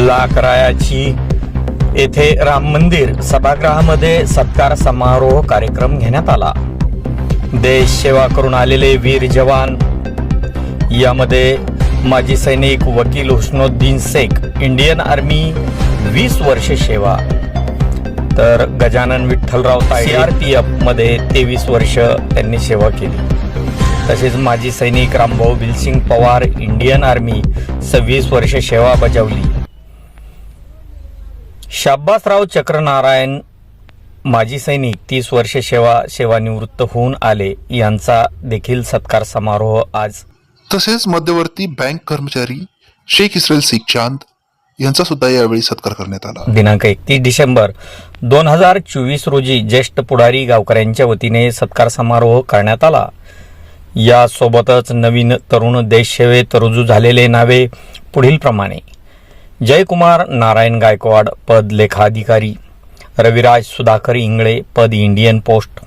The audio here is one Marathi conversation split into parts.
लाकरायाची. येथे राम मंदिर सभागृहामध्ये सत्कार समारोह कार्यक्रम घेण्यात आला. देश सेवा करून आलेले वीर जवान. यामध्ये माजी सैनिक वकील हुस्नोद्दीन शेख इंडियन आर्मी वीस वर्ष सेवा. तर Gajanan Vitthalrao C R P एफमध्ये तेवीस वर्ष त्यांनी सेवा केली. तसेच माजी सैनिक रामभाऊ बिलसिंग पवार इंडियन आर्मी सव्वीस वर्ष सेवा बजावली. शाब्बासराव चक्रनारायण माजी सैनिक तीस वर्ष सेवा सेवानिवृत्त होऊन आले. यांचा देखील सत्कार समारोह आज. तसेच मध्यवर्ती बँक कर्मचारी शेख इस्रायल सिख चांद यांचा सुद्धा यावेळी सत्कार करण्यात आला. दिनांक एकतीस डिसेंबर दोन हजार चोवीस रोजी ज्येष्ठ पुढारी गावकऱ्यांच्या वतीने सत्कार समारोह करण्यात आला. यासोबतच नवीन तरुण देशसेवेत रुजू झालेले नावे पुढीलप्रमाणे. जयकुमार नारायण गायकवाड पद लेखाधिकारी रविराज सुधाकर इंगळे पद इंडियन पोस्ट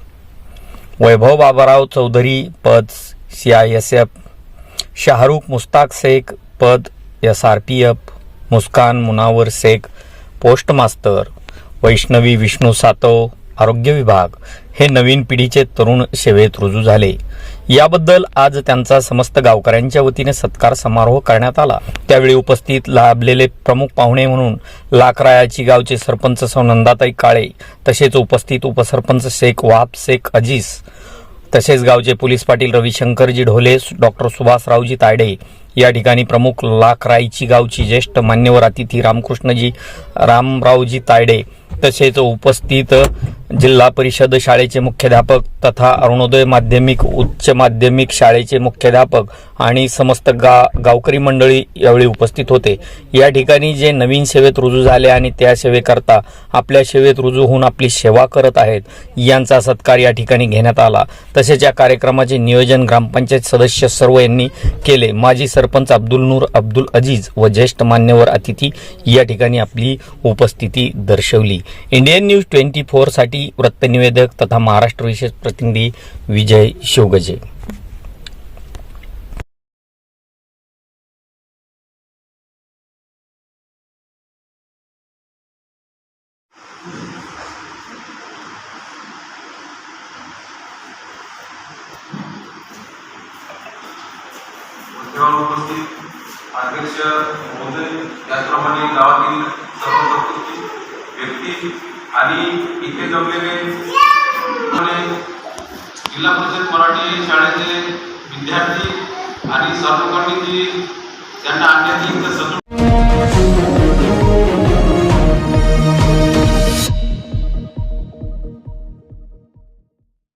वैभव बाबाराव चौधरी पद C I S F Shahrukh Mushtaq Shaikh पद S R P F Muskan Munawar Shaikh post master Vaishnavi Vishnu Satav आरोग्य विभाग हे नवीन पिढीचे तरुण सेवेत रुजू झाले. याबद्दल आज त्यांचा समस्त गावकऱ्यांच्या वतीने सत्कार समारोह करण्यात आला. त्यावेळी उपस्थित लाभलेले प्रमुख पाहुणे म्हणून लाकरायाची गावचे सरपंच सौ नंदाताई काळे तसेच उपस्थित उपसरपंच शेख वाप शेख अजीज तसेच गावचे पोलीस पाटील रविशंकरजी ढोले डॉक्टर सुभाषरावजी तायडे या ठिकाणी प्रमुख लाखराईची गावची ज्येष्ठ मान्यवर अतिथी रामकृष्णजी रामरावजी तायडे तसेच उपस्थित जिल्हा परिषद शाळेचे मुख्याध्यापक तथा अरुणोदय माध्यमिक उच्च माध्यमिक शाळेचे मुख्याध्यापक आणि समस्त गा गावकरी मंडळी यावेळी उपस्थित होते. या ठिकाणी जे नवीन सेवेत रुजू झाले आणि त्या सेवेकरता आपल्या सेवेत रुजू होऊन आपली सेवा करत आहेत यांचा सत्कार या ठिकाणी घेण्यात आला. तसेच या कार्यक्रमाचे नियोजन ग्रामपंचायत सदस्य सर्व यांनी केले. माजी सरपंच अब्दुल नूर अब्दुल अजीज व ज्येष्ठ मान्यवर अतिथी या ठिकाणी आपली उपस्थिती दर्शवली. इंडियन न्यूज ट्वेंटी फोरसाठी वृत्तनिवेदक तथा महाराष्ट्र विशेष प्रतिनिधी विजय शिवगजे उपस्थित अध्यक्ष महोदय त्याचप्रमाणे गावातील सर्व व्यक्ती आणि इथे जमलेले जिल्हा परिषद मराठी शाळेचे विद्यार्थी आणि सर्व जी त्यांना आणण्याची